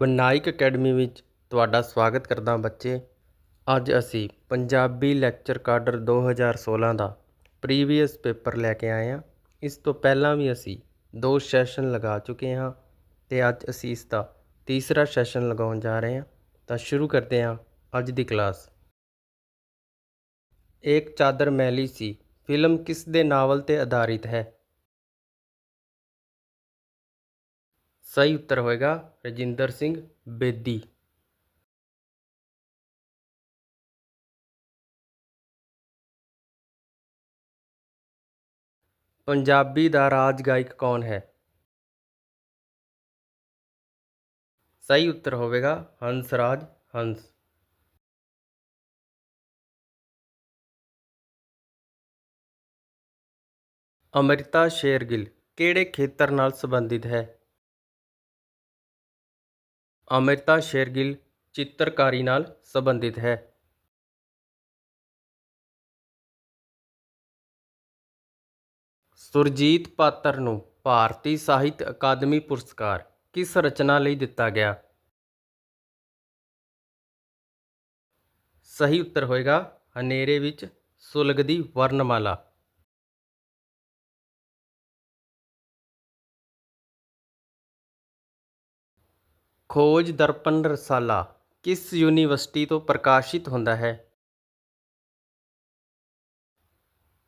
ਵਨਾਇਕ academy ਵਿੱਚ ਤੁਹਾਡਾ ਸਵਾਗਤ ਕਰਦਾ ਬੱਚੇ। ਅੱਜ ਅਸੀਂ ਪੰਜਾਬੀ ਲੈਕਚਰ ਕਾਡਰ 2016 ਦਾ ਪ੍ਰੀਵੀਅਸ ਪੇਪਰ ਲੈ ਕੇ ਆਏ ਹਾਂ। ਇਸ ਤੋਂ ਪਹਿਲਾਂ ਵੀ ਅਸੀਂ ਦੋ ਸੈਸ਼ਨ ਲਗਾ ਚੁੱਕੇ ਹਾਂ ਤੇ ਅੱਜ ਅਸੀਂ ਇਸ ਦਾ ਤੀਸਰਾ ਸੈਸ਼ਨ ਲਗਾਉਣ ਜਾ ਰਹੇ ਹਾਂ। ਤਾਂ ਸ਼ੁਰੂ ਕਰਦੇ ਹਾਂ ਅੱਜ ਦੀ ਕਲਾਸ। ਇੱਕ ਚਾਦਰ ਮੈਲੀ ਸੀ। ਫਿਲਮ ਕਿਸ ਦੇ ਨਾਵਲ ਤੇ ਆਧਾਰਿਤ ਹੈ? ਸਹੀ ਉੱਤਰ ਹੋਏਗਾ ਰਜਿੰਦਰ ਸਿੰਘ ਬੇਦੀ। ਪੰਜਾਬੀ ਦਾ ਰਾਜ ਗਾਇਕ ਕੌਣ ਹੈ? ਸਹੀ ਉੱਤਰ ਹੋਵੇਗਾ ਹੰਸ ਰਾਜ ਹੰਸ। ਅਮ੍ਰਿਤਾ ਸ਼ੇਰਗਿੱਲ ਕਿਹੜੇ ਖੇਤਰ ਨਾਲ ਸੰਬੰਧਿਤ ਹੈ? ਅਮ੍ਰਿਤਾ ਸ਼ੇਰਗਿੱਲ ਚਿੱਤਰਕਾਰੀ ਨਾਲ ਸੰਬੰਧਿਤ ਹੈ। ਸੁਰਜੀਤ ਪਾਤਰ ਨੂੰ ਭਾਰਤੀ ਸਾਹਿਤ ਅਕਾਦਮੀ ਪੁਰਸਕਾਰ ਕਿਸ ਰਚਨਾ ਲਈ ਦਿੱਤਾ ਗਿਆ? ਸਹੀ ਉੱਤਰ ਹੋਏਗਾ ਹਨੇਰੇ ਵਿੱਚ ਸੁਲਗਦੀ ਵਰਣਮਾਲਾ। ਖੋਜ ਦਰਪਣ ਰਸਾਲਾ ਕਿਸ ਯੂਨੀਵਰਸਿਟੀ ਤੋਂ ਪ੍ਰਕਾਸ਼ਿਤ ਹੁੰਦਾ ਹੈ?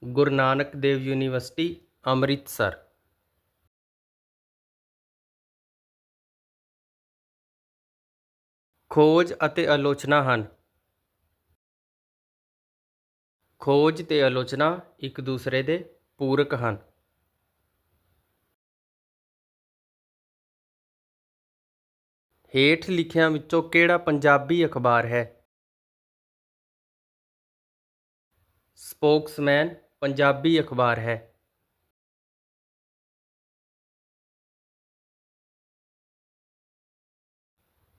ਗੁਰੂ ਨਾਨਕ ਦੇਵ ਯੂਨੀਵਰਸਿਟੀ, ਅੰਮ੍ਰਿਤਸਰ। ਖੋਜ ਅਤੇ ਆਲੋਚਨਾ ਹਨ। ਖੋਜ ਤੇ ਆਲੋਚਨਾ ਇੱਕ ਦੂਸਰੇ ਦੇ ਪੂਰਕ ਹਨ। ਹੇਠ ਲਿਖਿਆਂ ਵਿੱਚੋਂ ਕਿਹੜਾ ਪੰਜਾਬੀ ਅਖਬਾਰ ਹੈ? ਸਪੋਕਸਮੈਨ ਪੰਜਾਬੀ ਅਖਬਾਰ ਹੈ।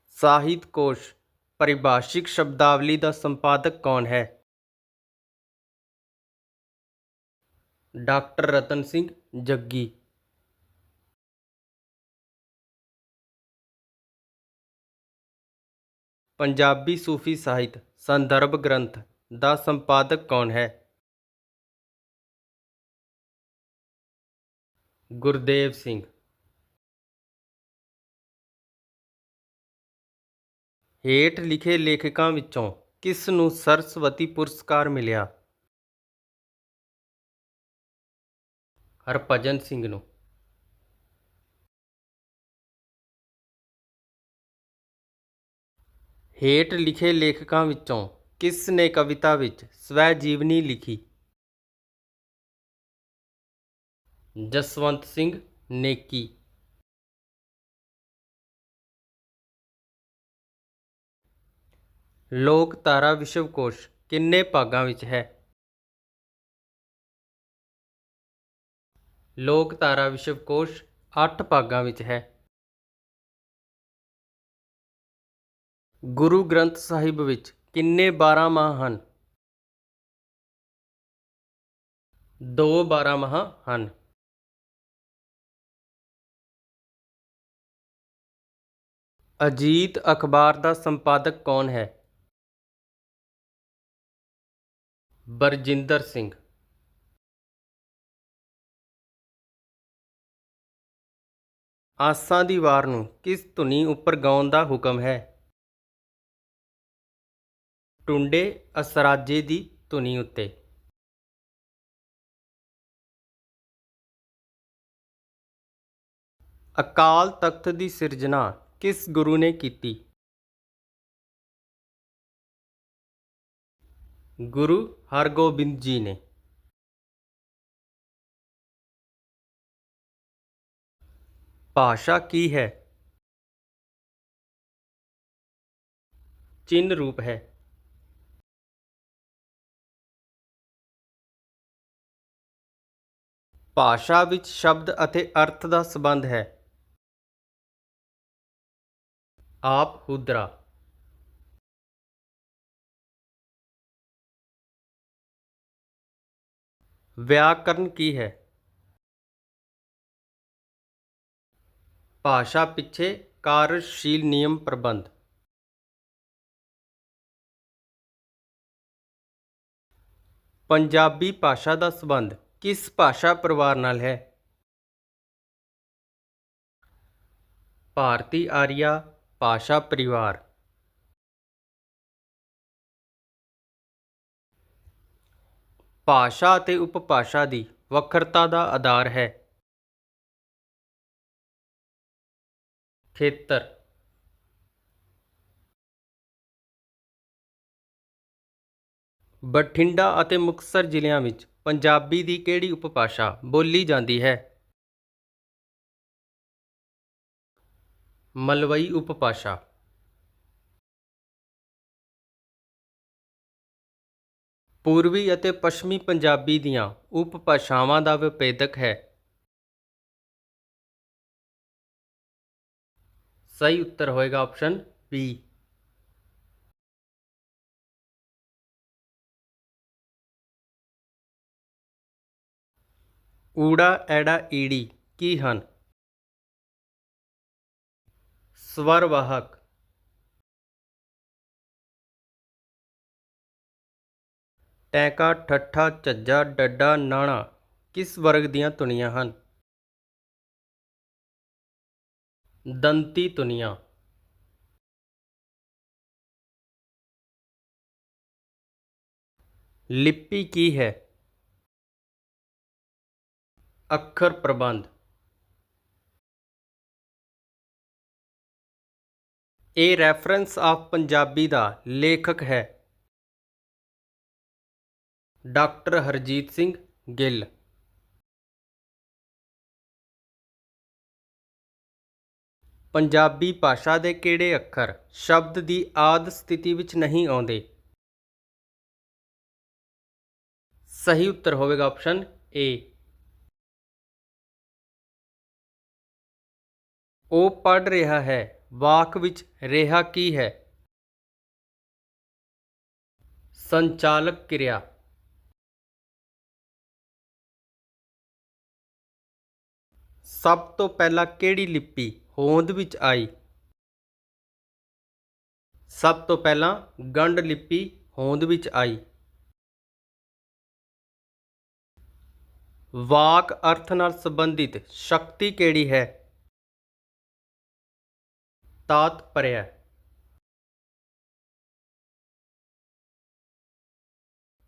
ਸਾਹਿਤ ਕੋਸ਼ ਪਰਿਭਾਸ਼ਿਕ ਸ਼ਬਦਾਵਲੀ ਦਾ ਸੰਪਾਦਕ ਕੌਣ ਹੈ? ਡਾਕਟਰ ਰਤਨ ਸਿੰਘ ਜੱਗੀ ਪੰਜਾਬੀ ਸੂਫੀ ਸਾਹਿਤ, ਸੰਦਰਭ ਗ੍ਰੰਥ, ਦਾ ਸੰਪਾਦਕ ਕੌਣ ਹੈ? ਗੁਰਦੇਵ ਸਿੰਘ। ਹੇਠ ਲਿਖੇ ਲੇਖਕਾਂ ਵਿੱਚੋਂ ਕਿਸ ਨੂੰ ਸਰਸਵਤੀ ਪੁਰਸਕਾਰ ਮਿਲਿਆ? ਹਰਭਜਨ ਸਿੰਘ ਨੂੰ। ਹੇਠ ਲਿਖੇ ਲੇਖਕਾਂ ਵਿੱਚੋਂ ਕਿਸ ਨੇ ਕਵਿਤਾ ਵਿੱਚ ਸਵੈ ਜੀਵਨੀ ਲਿਖੀ? ਜਸਵੰਤ ਸਿੰਘ ਨੇਕੀ। ਲੋਕ ਧਾਰਾ ਵਿਸ਼ਵਕੋਸ਼ ਕਿੰਨੇ ਭਾਗਾਂ ਵਿੱਚ ਹੈ? ਲੋਕ ਧਾਰਾ ਵਿਸ਼ਵਕੋਸ਼ 8 ਭਾਗਾਂ ਵਿੱਚ ਹੈ। ਗੁਰੂ ਗ੍ਰੰਥ ਸਾਹਿਬ ਵਿੱਚ ਕਿੰਨੇ 12 ਮਾਹ ਹਨ? ਦੋ 12 ਮਾਹ ਹਨ। ਅਜੀਤ ਅਖਬਾਰ ਦਾ ਸੰਪਾਦਕ ਕੌਣ ਹੈ? ਬਰਜਿੰਦਰ ਸਿੰਘ। ਆਸਾਂ ਦੀ ਵਾਰ ਨੂੰ ਕਿਸ ਧੁਨੀ ਉੱਪਰ ਗਾਉਣ ਦਾ ਹੁਕਮ ਹੈ? ਟੁੰਡੇ ਅਸਰਾਜੇ ਦੀ ਧੁਨੀ ਉੱਤੇ। ਅਕਾਲ ਤਖਤ ਦੀ ਸਿਰਜਣਾ ਕਿਸ ਗੁਰੂ ਨੇ ਕੀਤੀ? ਗੁਰੂ ਹਰਗੋਬਿੰਦ ਜੀ ਨੇ। ਭਾਸ਼ਾ ਕੀ ਹੈ? ਚਿੰਨ ਰੂਪ ਹੈ। ਭਾਸ਼ਾ ਵਿੱਚ ਸ਼ਬਦ ਅਤੇ ਅਰਥ ਦਾ ਸੰਬੰਧ ਹੈ। ਆਪ ਹੁਦਰਾ ਵਿਆਕਰਨ ਕੀ ਹੈ? ਭਾਸ਼ਾ ਪਿੱਛੇ ਕਾਰਜਸ਼ੀਲ ਨਿਯਮ ਪ੍ਰਬੰਧ। ਪੰਜਾਬੀ ਭਾਸ਼ਾ ਦਾ ਸੰਬੰਧ। ਕਿਸ ਭਾਸ਼ਾ ਪਰਿਵਾਰ ਨਾਲ ਹੈ? ਭਾਰਤੀ ਆਰੀਆ, ਭਾਸ਼ਾ ਪਰਿਵਾਰ। ਭਾਸ਼ਾ ਅਤੇ ਉਪਭਾਸ਼ਾ ਦੀ ਵੱਖਰਤਾ ਦਾ ਆਧਾਰ ਹੈ। ਖੇਤਰ। ਬਠਿੰਡਾ ਅਤੇ ਮੁਕਤਸਰ ਜ਼ਿਲ੍ਹਿਆਂ ਵਿੱਚ ਪੰਜਾਬੀ ਦੀ ਕਿਹੜੀ ਉਪਭਾਸ਼ਾ ਬੋਲੀ ਜਾਂਦੀ ਹੈ? ਮਲਵਈ ਉਪਭਾਸ਼ਾ। ਪੂਰਬੀ ਅਤੇ ਪੱਛਮੀ ਪੰਜਾਬੀ ਦੀਆਂ ਉਪਭਾਸ਼ਾਵਾਂ ਦਾ ਵਿਭੇਦਕ ਹੈ। ਸਹੀ ਉੱਤਰ ਹੋਏਗਾ ਆਪਸ਼ਨ ਬੀ। ਊੜਾ, ਐੜਾ, ਈੜੀ ਕੀ ਹਨ? ਸਵਰਵਾਹਕ। ਟੈਂਕਾ, ਠੱਠਾ ਝੱਜਾ ਡੱਡਾ, ਨਾਣਾ ਕਿਸ ਵਰਗ ਦੀਆਂ ਧੁਨੀਆਂ ਹਨ? ਦੰਤੀ ਧੁਨੀਆਂ। ਲਿਪੀ ਕੀ ਹੈ? ਅੱਖਰ ਪ੍ਰਬੰਧ। ਇਹ ਰੈਫਰੈਂਸ ਆਫ ਪੰਜਾਬੀ ਦਾ ਲੇਖਕ ਹੈ। ਡਾਕਟਰ ਹਰਜੀਤ ਸਿੰਘ ਗਿੱਲ। ਪੰਜਾਬੀ ਭਾਸ਼ਾ ਦੇ ਕਿਹੜੇ ਅੱਖਰ ਸ਼ਬਦ ਦੀ ਆਦ ਸਥਿਤੀ ਵਿੱਚ ਨਹੀਂ ਆਉਂਦੇ? ਸਹੀ ਉੱਤਰ ਹੋਵੇਗਾ ਆਪਸ਼ਨ ਏ ਉਹ ਪੜ੍ਹ ਰਿਹਾ ਹੈ। ਵਾਕ ਵਿੱਚ ਰਿਹਾ ਕੀ ਹੈ? ਸੰਚਾਲਕ ਕਿਰਿਆ। ਸਭ ਤੋਂ ਪਹਿਲਾਂ ਕਿਹੜੀ ਲਿਪੀ ਹੋਂਦ ਵਿੱਚ ਆਈ? ਸਭ ਤੋਂ ਪਹਿਲਾਂ ਗੰਢ ਲਿਪੀ ਹੋਂਦ ਵਿੱਚ ਆਈ। ਵਾਕ ਅਰਥ ਨਾਲ ਸੰਬੰਧਿਤ ਸ਼ਕਤੀ ਕਿਹੜੀ ਹੈ? ਤਾਤਪਰਯ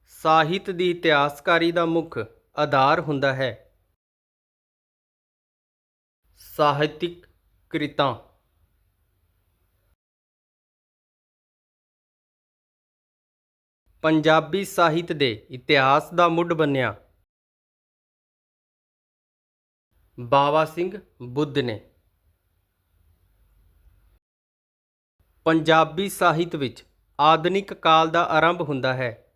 ਸਾਹਿਤ ਦੀ ਇਤਿਹਾਸਕਾਰੀ ਦਾ ਮੁੱਖ ਆਧਾਰ ਹੁੰਦਾ ਹੈ। ਸਾਹਿਤਿਕ ਕ੍ਰਿਤਾਂ। ਪੰਜਾਬੀ ਸਾਹਿਤ ਦੇ ਇਤਿਹਾਸ ਦਾ ਮੁੱਢ ਬੰਨਿਆ। ਬਾਵਾ ਸਿੰਘ ਬੁੱਧ ਨੇ ਪੰਜਾਬੀ ਸਾਹਿਤ ਵਿੱਚ ਆਧੁਨਿਕ ਕਾਲ ਦਾ ਆਰੰਭ ਹੁੰਦਾ ਹੈ।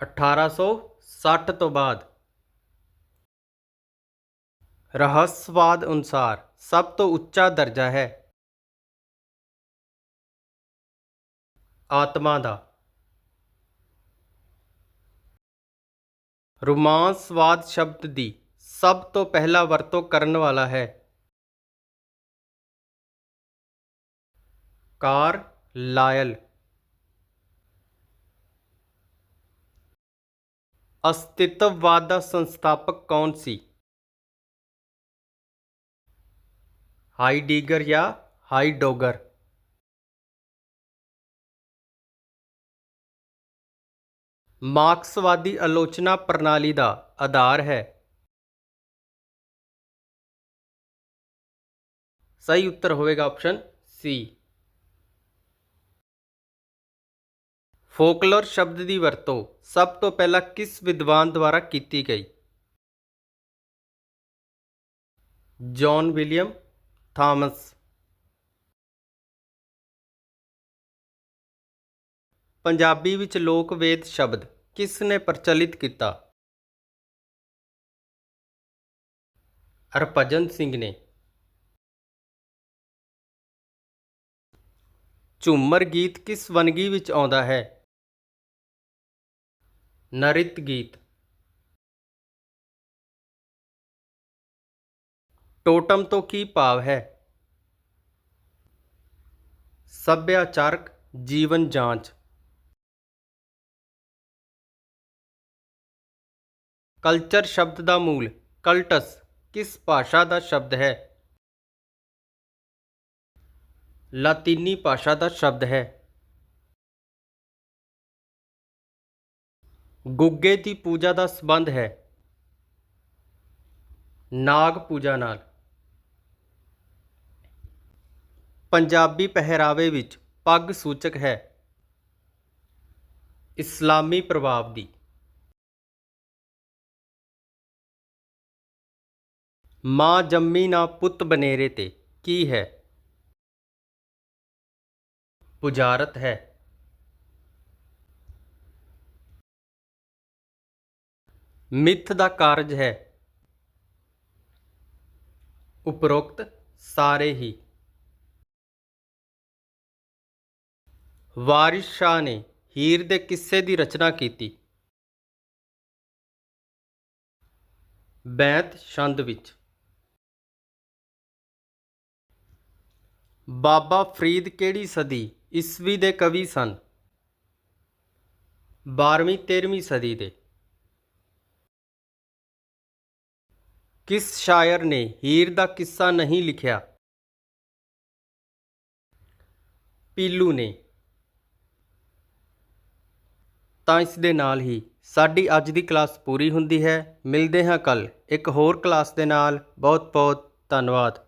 1860 ਤੋਂ ਬਾਅਦ ਰਹੱਸਵਾਦ ਅਨੁਸਾਰ ਸਭ ਤੋਂ ਉੱਚਾ ਦਰਜਾ ਹੈ। ਆਤਮਾ ਦਾ ਰੋਮਾਂਸਵਾਦ ਸ਼ਬਦ ਦੀ ਸਭ ਤੋਂ ਪਹਿਲਾ ਵਰਤੋਂ ਕਰਨ ਵਾਲਾ ਹੈ। ਕਾਰ ਲਾਇਲ। ਅਸਤਿਤਵਵਾਦ ਦਾ ਸੰਸਥਾਪਕ ਕੌਣ ਸੀ? ਹਾਈਡੀਗਰ ਜਾਂ ਹਾਈਡੋਗਰ? ਮਾਰਕਸਵਾਦੀ ਆਲੋਚਨਾ ਪ੍ਰਣਾਲੀ ਦਾ ਆਧਾਰ ਹੈ। ਸਹੀ ਉੱਤਰ ਹੋਵੇਗਾ ਆਪਸ਼ਨ ਸੀ। ਫੋਕਲੋਰ ਸ਼ਬਦ ਦੀ ਵਰਤੋਂ ਸਭ ਤੋਂ ਪਹਿਲਾਂ ਕਿਸ ਵਿਦਵਾਨ ਦੁਆਰਾ ਕੀਤੀ ਗਈ? John William Thomas. ਪੰਜਾਬੀ ਵਿੱਚ ਲੋਕ ਵੇਦ ਸ਼ਬਦ ਕਿਸ ਨੇ ਪ੍ਰਚਲਿਤ ਕੀਤਾ? ਹਰਭਜਨ ਸਿੰਘ ਨੇ। ਝੂਮਰ ਗੀਤ ਕਿਸ ਵਨਗੀ ਵਿੱਚ ਆਉਂਦਾ ਹੈ? ਨਰਿਤ ਗੀਤ। ਟੋਟਮ ਤੋਂ ਕੀ ਭਾਵ ਹੈ? ਸੱਭਿਆਚਾਰਕ ਜੀਵਨ ਜਾਂਚ। ਕਲਚਰ ਸ਼ਬਦ ਦਾ ਮੂਲ, ਕਲਟਸ, ਕਿਸ ਭਾਸ਼ਾ ਦਾ ਸ਼ਬਦ ਹੈ? ਲਾਤੀਨੀ ਭਾਸ਼ਾ ਦਾ ਸ਼ਬਦ ਹੈ। ਗੁੱਗੇ ਦੀ ਪੂਜਾ ਦਾ ਸੰਬੰਧ ਹੈ। ਨਾਗ ਪੂਜਾ ਨਾਲ। ਪੰਜਾਬੀ ਪਹਿਰਾਵੇ ਵਿੱਚ ਪੱਗ ਸੂਚਕ ਹੈ। ਇਸਲਾਮੀ ਪ੍ਰਭਾਵ ਦੀ। ਮਾਂ ਜੰਮੀ ਨਾ ਪੁੱਤ ਬਨੇਰੇ ਤੇ ਕੀ ਹੈ? ਪੁਜਾਰਤ ਹੈ। ਮਿੱਥ ਦਾ ਕਾਰਜ ਹੈ। ਉਪਰੋਕਤ ਸਾਰੇ ਹੀ। ਵਾਰਿਸ ਸ਼ਾਹ ਨੇ ਹੀਰ ਦੇ ਕਿੱਸੇ ਦੀ ਰਚਨਾ ਕੀਤੀ। ਬੈਂਤ ਛੰਦ ਵਿੱਚ। ਬਾਬਾ ਫਰੀਦ ਕਿਹੜੀ ਸਦੀ ਈਸਵੀ ਦੇ ਕਵੀ ਸਨ? 12ਵੀਂ 13ਵੀਂ ਸਦੀ ਦੇ। ਕਿਸ ਸ਼ਾਇਰ ਨੇ ਹੀਰ ਦਾ ਕਿੱਸਾ ਨਹੀਂ ਲਿਖਿਆ? ਪੀਲੂ ਨੇ। ਤਾਂ ਇਸ ਦੇ ਨਾਲ ਹੀ ਸਾਡੀ ਅੱਜ ਦੀ ਕਲਾਸ ਪੂਰੀ ਹੁੰਦੀ ਹੈ। ਮਿਲਦੇ ਹਾਂ ਕੱਲ ਇੱਕ ਹੋਰ ਕਲਾਸ ਦੇ ਨਾਲ। ਬਹੁਤ ਬਹੁਤ ਧੰਨਵਾਦ।